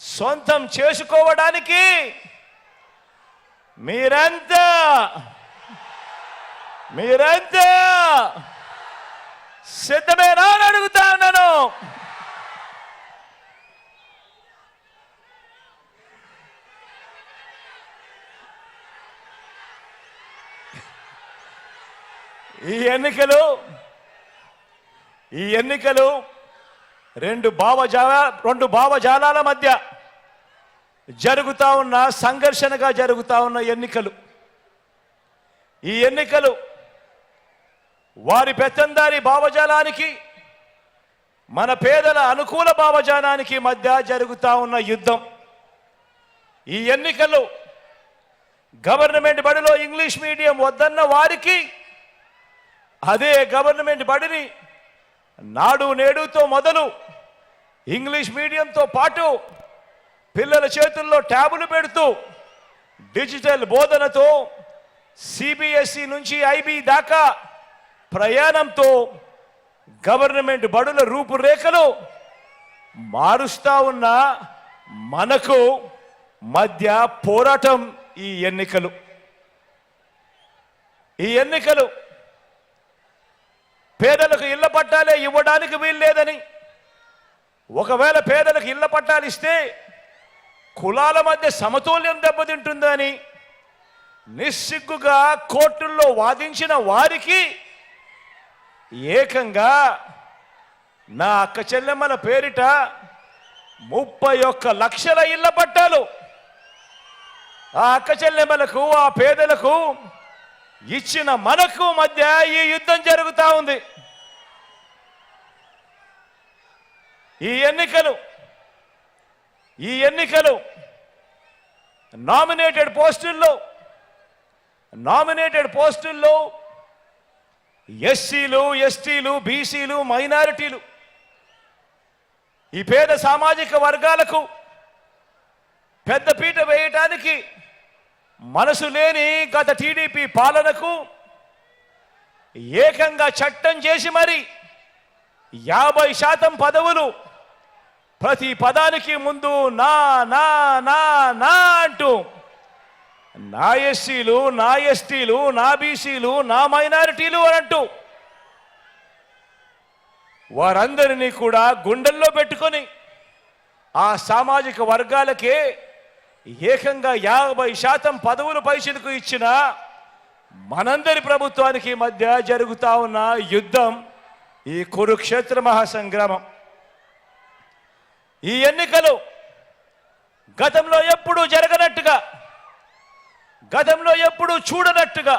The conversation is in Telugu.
సొంతం చేసుకోవడానికి మీరంతా మీరంతా సిద్ధమేనా అని అడుగుతా ఉన్నాను. ఈ ఎన్నికలు ఈ ఎన్నికలు రెండు భావజాల రెండు భావజాలాల మధ్య జరుగుతూ ఉన్న సంఘర్షణగా జరుగుతూ ఉన్న ఎన్నికలు. ఈ ఎన్నికలు వారి పెత్తందారి భావజాలానికి మన పేదల అనుకూల భావజాలానికి మధ్య జరుగుతూ ఉన్న యుద్ధం. ఈ ఎన్నికలు గవర్నమెంట్ బడిలో ఇంగ్లీష్ మీడియం వద్దన్న వారికి అదే గవర్నమెంట్ బడిని నాడు నేడుతో మొదలు ఇంగ్లీష్ మీడియంతో పాటు పిల్లల చేతుల్లో ట్యాబులు పెడుతూ డిజిటల్ బోధనతో సిబిఎస్ఈ నుంచి ఐబీ దాకా ప్రయాణంతో గవర్నమెంట్ బడుల రూపురేఖలు మారుస్తా ఉన్న మనకు మధ్య పోరాటం ఈ ఎన్నికలు. ఈ ఎన్నికలు పేదలకు ఇళ్ళ పట్టాలే ఇవ్వడానికి వీల్లేదని ఒకవేళ పేదలకు ఇళ్ళ పట్టాలు ఇస్తే కులాల మధ్య సమతుల్యం దెబ్బతింటుందని నిస్సిగ్గుగా కోర్టుల్లో వాదించిన వారికి ఏకంగా నా అక్క చెల్లెమ్మల పేరిట ముప్పై ఒక్క లక్షల ఇళ్ళ పట్టాలు ఆ అక్క చెల్లెమ్మలకు ఆ పేదలకు ఇచ్చిన మనకు మధ్య ఈ యుద్ధం జరుగుతూ ఉంది. ఈ ఎన్నికలు ఈ ఎన్నికలు నామినేటెడ్ పోస్టుల్లో నామినేటెడ్ పోస్టుల్లో ఎస్సీలు ఎస్టీలు బీసీలు మైనారిటీలు ఈ పేద సామాజిక వర్గాలకు పెద్దపీట వేయటానికి మనసు లేని గత టీడీపీ పాలనకు ఏకంగా చట్టం చేసి మరి యాభై శాతం పదవులు ప్రతి పదానికి ముందు నా నా నా నా అంటూ నా ఎస్సీలు నా ఎస్టీలు నా బీసీలు నా మైనారిటీలు అని అంటూ వారందరినీ కూడా గుండెల్లో పెట్టుకొని ఆ సామాజిక వర్గాలకే ఏకంగా యాభై శాతం పదవులు పైసలకు ఇచ్చిన మనందరి ప్రభుత్వానికి మధ్య జరుగుతా ఉన్న యుద్ధం ఈ కురుక్షేత్ర మహాసంగ్రామం. ఈ ఎన్నికలు గతంలో ఎప్పుడూ జరగనట్టుగా గతంలో ఎప్పుడూ చూడనట్టుగా